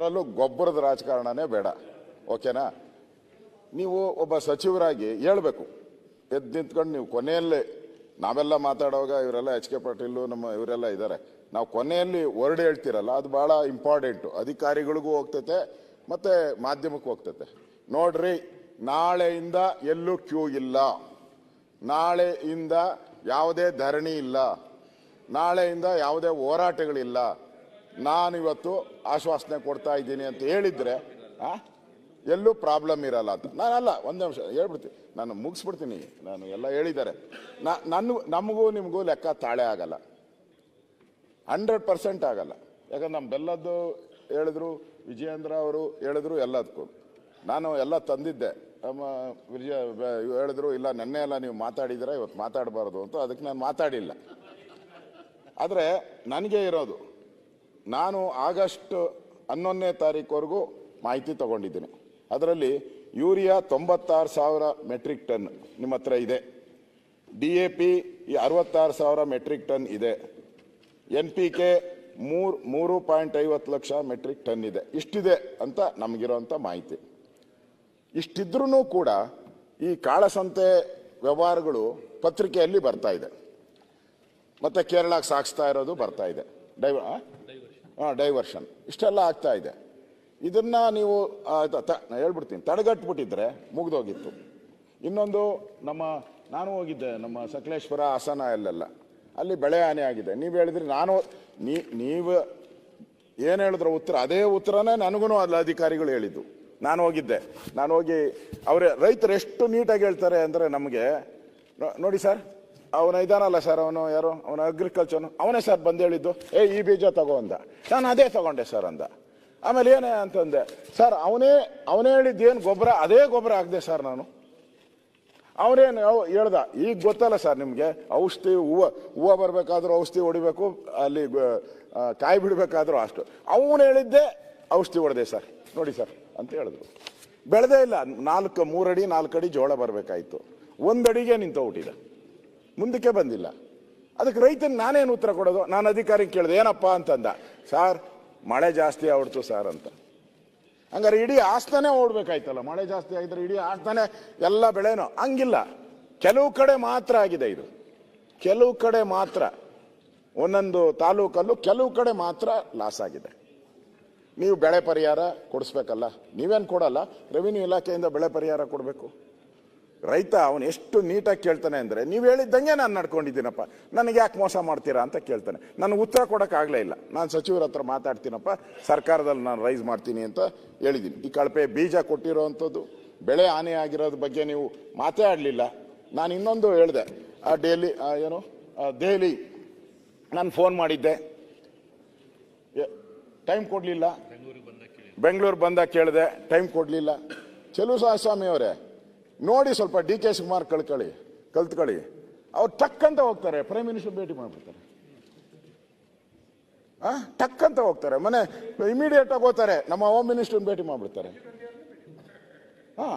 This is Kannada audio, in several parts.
ಅದರಲ್ಲೂ ಗೊಬ್ಬರದ ರಾಜಕಾರಣನೇ ಬೇಡ. ಓಕೆನಾ? ನೀವು ಒಬ್ಬ ಸಚಿವರಾಗಿ ಹೇಳಬೇಕು. ಎದ್ದು ನಿಂತ್ಕೊಂಡು ನೀವು ಕೊನೆಯಲ್ಲಿ, ನಾವೆಲ್ಲ ಮಾತಾಡುವಾಗ ಇವರೆಲ್ಲ ಎಚ್ ಕೆ ಪಾಟೀಲು, ನಮ್ಮ ಇವರೆಲ್ಲ ಇದ್ದಾರೆ. ನಾವು ಕೊನೆಯಲ್ಲಿ ವರ್ಡ್ ಹೇಳ್ತಿರಲ್ಲ, ಅದು ಭಾಳ ಇಂಪಾರ್ಟೆಂಟು. ಅಧಿಕಾರಿಗಳಿಗೂ ಹೋಗ್ತೈತೆ, ಮತ್ತು ಮಾಧ್ಯಮಕ್ಕೂ ಹೋಗ್ತೈತೆ. ನೋಡ್ರಿ, ನಾಳೆಯಿಂದ ಎಲ್ಲೂ ಕ್ಯೂ ಇಲ್ಲ. ನಾಳೆಯಿಂದ ಯಾವುದೇ ಧರಣಿ ಇಲ್ಲ. ನಾಳೆಯಿಂದ ಯಾವುದೇ ಹೋರಾಟಗಳಿಲ್ಲ. ನಾನಿವತ್ತು ಆಶ್ವಾಸನೆ ಕೊಡ್ತಾ ಇದ್ದೀನಿ ಅಂತ ಹೇಳಿದ್ರೆ ಎಲ್ಲೂ ಪ್ರಾಬ್ಲಮ್ ಇರಲ್ಲ ಅಂತ. ನಾನಲ್ಲ, ಒಂದು ನಿಮಿಷ, ಹೇಳ್ಬಿಡ್ತೀನಿ. ನಾನು ಮುಗಿಸ್ಬಿಡ್ತೀನಿ. ನಾನು ಎಲ್ಲ ಹೇಳಿದ್ದಾರೆ. ನನ್ನ ನಮಗೂ ನಿಮಗೂ ಲೆಕ್ಕ ತಾಳೆ ಆಗಲ್ಲ. ಹಂಡ್ರೆಡ್ ಪರ್ಸೆಂಟ್ ಆಗಲ್ಲ. ಯಾಕಂದ್ರೆ ನಮ್ಮ ಬೆಲ್ಲದ್ದು ಹೇಳಿದ್ರು, ವಿಜಯೇಂದ್ರ ಅವರು ಹೇಳಿದ್ರು ಎಲ್ಲದಕ್ಕೂ. ನಾನು ಎಲ್ಲ ತಂದಿದ್ದೆ. ನಮ್ಮ ವಿಜಯ ಹೇಳಿದ್ರು, ಇಲ್ಲ, ನೆನ್ನೆ ಎಲ್ಲ ನೀವು ಮಾತಾಡಿದ್ರೆ ಇವತ್ತು ಮಾತಾಡಬಾರ್ದು ಅಂತ. ಅದಕ್ಕೆ ನಾನು ಮಾತಾಡಿಲ್ಲ. ಆದರೆ, ನನಗೆ ಇರೋದು ನಾನು ಆಗಸ್ಟ್ ಹನ್ನೊಂದನೇ ತಾರೀಕುವರೆಗೂ ಮಾಹಿತಿ ತಗೊಂಡಿದ್ದೀನಿ. ಅದರಲ್ಲಿ ಯೂರಿಯಾ ತೊಂಬತ್ತಾರು ಸಾವಿರ ಮೆಟ್ರಿಕ್ ಟನ್ ನಿಮ್ಮ ಹತ್ರ ಇದೆ. ಡಿ ಎ ಪಿ ಅರವತ್ತಾರು ಸಾವಿರ ಮೆಟ್ರಿಕ್ ಟನ್ ಇದೆ. ಎನ್ ಪಿ ಕೆ ಮೂರು ಮೂರು ಪಾಯಿಂಟ್ ಐವತ್ತು ಲಕ್ಷ ಮೆಟ್ರಿಕ್ ಟನ್ ಇದೆ. ಇಷ್ಟಿದೆ ಅಂತ ನಮಗಿರೋಂಥ ಮಾಹಿತಿ. ಇಷ್ಟಿದ್ರೂ ಕೂಡ ಈ ಕಾಳಸಂತೆ ವ್ಯವಹಾರಗಳು ಪತ್ರಿಕೆಯಲ್ಲಿ ಬರ್ತಾ ಇದೆ. ಮತ್ತು ಕೇರಳಕ್ಕೆ ಸಾಗಿಸ್ತಾ ಇರೋದು ಬರ್ತಾ ಇದೆ. ಡೈವ ಡೈವರ್ಷನ್ ಇಷ್ಟೆಲ್ಲ ಆಗ್ತಾ ಇದೆ. ಇದನ್ನ ನೀವು ಹೇಳ್ಬಿಡ್ತೀನಿ. ತಡೆಗಟ್ಬಿಟ್ಟಿದ್ರೆ ಮುಗ್ದೋಗಿತ್ತು. ಇನ್ನೊಂದು, ನಮ್ಮ, ನಾನು ಹೋಗಿದ್ದೆ, ನಮ್ಮ ಸಕಲೇಶ್ವರ ಹಾಸನ ಅಲ್ಲೆಲ್ಲ ಅಲ್ಲಿ ಬೆಳೆ ಹಾನಿ ಆಗಿದೆ. ನೀವು ಹೇಳಿದ್ರಿ, ನಾನು ನೀವು ಏನು ಹೇಳಿದ್ರು ಉತ್ತರ, ಅದೇ ಉತ್ತರನೇ ನನಗೂ ಅಲ್ಲಿ ಅಧಿಕಾರಿಗಳು ಹೇಳಿದ್ದು. ನಾನು ಹೋಗಿದ್ದೆ. ನಾನು ಹೋಗಿ, ಅವರೇ, ರೈತರು ಎಷ್ಟು ನೀಟಾಗಿ ಹೇಳ್ತಾರೆ ಅಂದರೆ ನಮಗೆ ನೋಡಿ ಸರ್ ಅವನ ಇದಾನಲ್ಲ ಸರ್ ಅವನು ಯಾರು? ಅವನ ಅಗ್ರಿಕಲ್ಚರ್ನು ಅವನೇ ಸರ್ ಬಂದು ಹೇಳಿದ್ದು, ಏ, ಈ ಬೀಜ ತಗೋ ಅಂದ. ನಾನು ಅದೇ ತಗೊಂಡೆ ಸರ್ ಅಂದ. ಆಮೇಲೆ ಏನೇ ಅಂತಂದೆ ಸರ್ ಅವನೇ ಅವನೇ ಹೇಳಿದ್ದು ಏನು ಗೊಬ್ಬರ, ಅದೇ ಗೊಬ್ಬರ ಹಾಕ್ದೆ ಸರ್ ನಾನು. ಅವನೇನು ಹೇಳ್ದ, ಈಗ ಗೊತ್ತಲ್ಲ ಸರ್ ನಿಮಗೆ, ಔಷಧಿ, ಹೂವು ಹೂವು ಬರಬೇಕಾದ್ರೂ ಔಷಧಿ ಹೊಡಿಬೇಕು, ಅಲ್ಲಿ ಕಾಯಿ ಬಿಡಬೇಕಾದ್ರೂ ಅಷ್ಟು. ಅವನು ಹೇಳಿದ್ದೆ ಔಷಧಿ ಹೊಡೆದೆ ಸರ್ ನೋಡಿ ಸರ್ ಅಂತ ಹೇಳಿದ್ರು. ಬೆಳೆದೇ ಇಲ್ಲ, ನಾಲ್ಕು, ಮೂರಡಿ ನಾಲ್ಕು ಅಡಿ ಜೋಳ ಬರಬೇಕಾಯ್ತು. ಒಂದಡಿಗೆ ನಿಂತೋಗ್ಬಿಟ್ಟಿದೆ. ಮುಂದಕ್ಕೆ ಬಂದಿಲ್ಲ. ಅದಕ್ಕೆ ರೈತನ ನಾನೇನು ಉತ್ತರ ಕೊಡೋದು? ನಾನು ಅಧಿಕಾರಿ ಕೇಳಿದೆ, ಏನಪ್ಪ ಅಂತಂದ. ಸಾರ್, ಮಳೆ ಜಾಸ್ತಿ ಆಗ್ಬಿಡ್ತು ಸಾರ್ ಅಂತ. ಹಂಗಾರೆ ಇಡೀ ಆಸ್ತಾನೆ ಓಡ್ಬೇಕಾಯ್ತಲ್ಲ. ಮಳೆ ಜಾಸ್ತಿ ಆಗಿದ್ರೆ ಇಡೀ ಆಸ್ತಾನೆ ಎಲ್ಲ ಬೆಳೆನೋ? ಹಂಗಿಲ್ಲ. ಕೆಲವು ಕಡೆ ಮಾತ್ರ ಆಗಿದೆ ಇದು. ಕೆಲವು ಕಡೆ ಮಾತ್ರ, ಒಂದೊಂದು ತಾಲೂಕಲ್ಲೂ ಕೆಲವು ಕಡೆ ಮಾತ್ರ ಲಾಸ್ ಆಗಿದೆ. ನೀವು ಬೆಳೆ ಪರಿಹಾರ ಕೊಡಿಸ್ಬೇಕಲ್ಲ? ನೀವೇನು ಕೊಡಲ್ಲ? ರೆವಿನ್ಯೂ ಇಲಾಖೆಯಿಂದ ಬೆಳೆ ಪರಿಹಾರ ಕೊಡಬೇಕು. ರೈತ ಅವನು ಎಷ್ಟು ನೀಟಾಗಿ ಕೇಳ್ತಾನೆ ಅಂದರೆ ನೀವು ಹೇಳಿದ್ದಂಗೆ ನಾನು ನಡ್ಕೊಂಡಿದ್ದೀನಪ್ಪ. ನನಗೆ ಯಾಕೆ ಮೋಸ ಮಾಡ್ತೀರಾ ಅಂತ ಕೇಳ್ತಾನೆ. ನನಗೆ ಉತ್ತರ ಕೊಡೋಕ್ಕಾಗಲೇ ಇಲ್ಲ. ನಾನು ಸಚಿವರ ಹತ್ರ ಮಾತಾಡ್ತೀನಪ್ಪ. ಸರ್ಕಾರದಲ್ಲಿ ನಾನು ರೈಸ್ ಮಾಡ್ತೀನಿ ಅಂತ ಹೇಳಿದ್ದೀನಿ. ಈ ಕಳಪೆ ಬೀಜ ಕೊಟ್ಟಿರೋವಂಥದ್ದು ಬೆಳೆ ಹಾನಿ ಆಗಿರೋದ್ರ ಬಗ್ಗೆ ನೀವು ಮಾತೇ ಆಡಲಿಲ್ಲ. ನಾನು ಇನ್ನೊಂದು ಹೇಳಿದೆ. ಆ ಡೇಲಿ ಏನು ದೆಹಲಿ ನಾನು ಫೋನ್ ಮಾಡಿದ್ದೆ. ಟೈಮ್ ಕೊಡಲಿಲ್ಲ. ಬೆಂಗಳೂರು ಬಂದಾಗ ಕೇಳಿದೆ. ಟೈಮ್ ಕೊಡಲಿಲ್ಲ. ಚೆಲುವ ಸ್ವಾಮಿ ಅವರೇ ನೋಡಿ ಸ್ವಲ್ಪ ಡಿ ಕೆ ಶಿವಕುಮಾರ್ ಕಳ್ಕೊಳ್ಳಿ, ಕಲ್ತ್ಕೊಳ್ಳಿ. ಅವ್ರು ಟಕ್ ಅಂತ ಹೋಗ್ತಾರೆ ಪ್ರೈಮ್ ಮಿನಿಸ್ಟರ್ ಭೇಟಿ ಮಾಡ್ಬಿಡ್ತಾರೆ. ಟಕ್ ಅಂತ ಹೋಗ್ತಾರೆ, ಮನೆ ಇಮಿಡಿಯೇಟ್ ಆಗಿ ಹೋಗ್ತಾರೆ, ನಮ್ಮ ಹೋಮ್ ಮಿನಿಸ್ಟರ್ ಭೇಟಿ ಮಾಡ್ಬಿಡ್ತಾರೆ. ಹಾ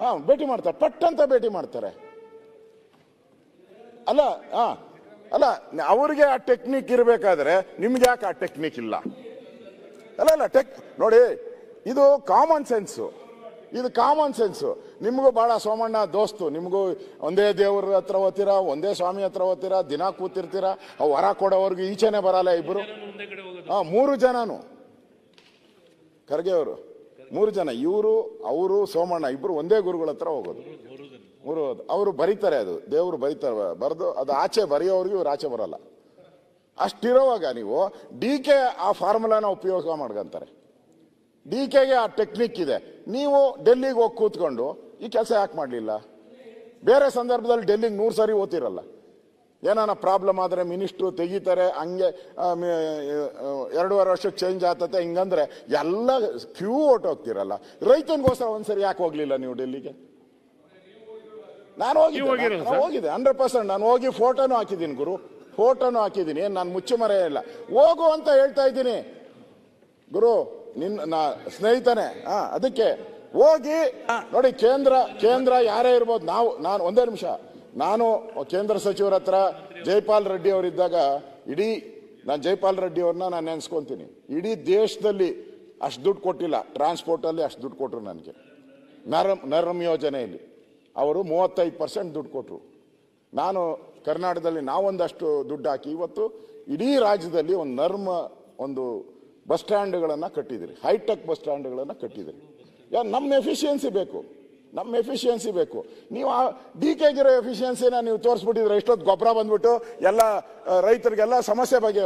ಹಾ ಭೇಟಿ ಮಾಡ್ತಾರೆ ಪಟ್ ಅಂತ ಭೇಟಿ ಮಾಡ್ತಾರೆ. ಅಲ್ಲ ಹಾ ಅಲ್ಲ, ಅವ್ರಿಗೆ ಆ ಟೆಕ್ನಿಕ್ ಇರಬೇಕಾದ್ರೆ ನಿಮ್ಗೆ ಯಾಕೆ ಆ ಟೆಕ್ನಿಕ್ ಇಲ್ಲ? ಅಲ್ಲ ಅಲ್ಲ ಟೆಕ್ ನೋಡಿ, ಇದು ಕಾಮನ್ ಸೆನ್ಸು ಇದು ಕಾಮನ್ ಸೆನ್ಸು ನಿಮಗೂ ಭಾಳ ಸೋಮಣ್ಣ, ದೋಸ್ತು, ನಿಮಗೂ ಒಂದೇ ದೇವ್ರ ಹತ್ರ ಓದ್ತೀರಾ, ಒಂದೇ ಸ್ವಾಮಿ ಹತ್ರ ಓದ್ತೀರಾ, ದಿನ ಕೂತಿರ್ತೀರಾ ವರ ಕೊಡೋವರೆಗೂ ಈಚೆನೆ ಬರಲ್ಲ ಇಬ್ಬರು ಹಾ ಮೂರು ಜನನು. ಖರ್ಗೆ ಅವರು, ಮೂರು ಜನ. ಇವರು, ಅವರು, ಸೋಮಣ್ಣ ಇಬ್ಬರು ಒಂದೇ ಗುರುಗಳ ಹತ್ರ ಹೋಗೋದು. ಮೂರು ಅವರು ಬರೀತಾರೆ ಅದು. ದೇವರು ಬರೀತಾರೆ ಬರೆದು, ಅದು ಆಚೆ ಬರೆಯೋರಿಗೂ ಇವ್ರು ಆಚೆ ಬರಲ್ಲ. ಅಷ್ಟಿರೋವಾಗ ನೀವು ಡಿ ಕೆ ಆ ಫಾರ್ಮುಲಾನ ಉಪಯೋಗ ಮಾಡ್ಕೊಂತಾರೆ. ಡಿ ಕೆಗೆ ಆ ಟೆಕ್ನಿಕ್ ಇದೆ. ನೀವು ಡೆಲ್ಲಿಗೆ ಹೋಗಿ ಕೂತ್ಕೊಂಡು ಈ ಕೆಲಸ ಯಾಕೆ ಮಾಡಲಿಲ್ಲ? ಬೇರೆ ಸಂದರ್ಭದಲ್ಲಿ ಡೆಲ್ಲಿಗೆ ನೂರು ಸಾರಿ ಓದ್ತಿರಲ್ಲ. ಏನಾನ ಪ್ರಾಬ್ಲಮ್ ಆದರೆ ಮಿನಿಸ್ಟ್ರು ತೆಗಿತಾರೆ ಹಂಗೆ ಎರಡೂವರೆ ವರ್ಷಕ್ಕೆ ಚೇಂಜ್ ಆಗ್ತತೆ ಹಿಂಗಂದ್ರೆ ಎಲ್ಲ ಕ್ಯೂ ಹೋಗ್ತಿರಲ್ಲ ರೈತನಿಗೋಸ್ಕರ ಒಂದ್ಸರಿ ಯಾಕೆ ಹೋಗ್ಲಿಲ್ಲ ನೀವು ಡೆಲ್ಲಿಗೆ? ನಾನು ಹೋಗಿ ಹೋಗಿದೆ ಹಂಡ್ರೆಡ್ ಪರ್ಸೆಂಟ್ ನಾನು ಹೋಗಿ ಫೋಟೋನು ಹಾಕಿದ್ದೀನಿ ಗುರು. ಫೋಟೋನು ಹಾಕಿದ್ದೀನಿ ನಾನು ಮುಚ್ಚುಮರೆ ಇಲ್ಲ. ಹೋಗು ಅಂತ ಹೇಳ್ತಾ ಇದ್ದೀನಿ. ಗುರು ನಿನ್ನ ನಾ ಸ್ನೇಹಿತನೇ, ಹಾ, ಅದಕ್ಕೆ ಹೋಗಿ ನೋಡಿ ಕೇಂದ್ರ ಕೇಂದ್ರ ಯಾರೇ ಇರ್ಬೋದು, ನಾವು, ನಾನು ಒಂದೇ ನಿಮಿಷ. ನಾನು ಕೇಂದ್ರ ಸಚಿವರ ಹತ್ರ ಜೈಪಾಲ್ ರೆಡ್ಡಿ ಅವರಿದ್ದಾಗ ಇಡೀ, ನಾನು ಜೈಪಾಲ್ ರೆಡ್ಡಿ ಅವ್ರನ್ನ ನಾನು ನೆನೆಸ್ಕೊಂತೀನಿ. ಇಡೀ ದೇಶದಲ್ಲಿ ಅಷ್ಟು ದುಡ್ಡು ಕೊಟ್ಟಿಲ್ಲ, ಟ್ರಾನ್ಸ್ಪೋರ್ಟಲ್ಲಿ ಅಷ್ಟು ದುಡ್ಡು ಕೊಟ್ಟರು ನನಗೆ. ನರಮ್ ನರಮ್ ಯೋಜನೆಯಲ್ಲಿ. ಅವರು ಮೂವತ್ತೈದು ಪರ್ಸೆಂಟ್ ದುಡ್ಡು ಕೊಟ್ಟರು ನಾನು ಕರ್ನಾಟಕದಲ್ಲಿ ನಾವೊಂದಷ್ಟು ದುಡ್ಡು ಹಾಕಿ, ಇವತ್ತು ಇಡೀ ರಾಜ್ಯದಲ್ಲಿ ಒಂದು ನರ್ಮ, ಒಂದು ಬಸ್ ಸ್ಟ್ಯಾಂಡ್ಗಳನ್ನು ಕಟ್ಟಿದಿರಿ. ಹೈಟೆಕ್ ಬಸ್ ಸ್ಟ್ಯಾಂಡ್ಗಳನ್ನು ಕಟ್ಟಿದಿರಿ. ಯಾ ನಮ್ಮ ಎಫಿಷಿಯನ್ಸಿ ಬೇಕು. ನಮ್ಮ ಎಫಿಷಿಯನ್ಸಿ ಬೇಕು. ನೀವು ಡಿ ಕೆಗಿರೋ ಎಫಿಷಿಯನ್ಸಿನ ನೀವು ತೋರಿಸ್ಬಿಟ್ಟಿದ್ರೆ ಎಷ್ಟೊತ್ತು ಗೊಬ್ಬರ ಬಂದ್ಬಿಟ್ಟು ಎಲ್ಲ ಆ, ರೈತರಿಗೆಲ್ಲ ಸಮಸ್ಯೆ ಬಗ್ಗೆ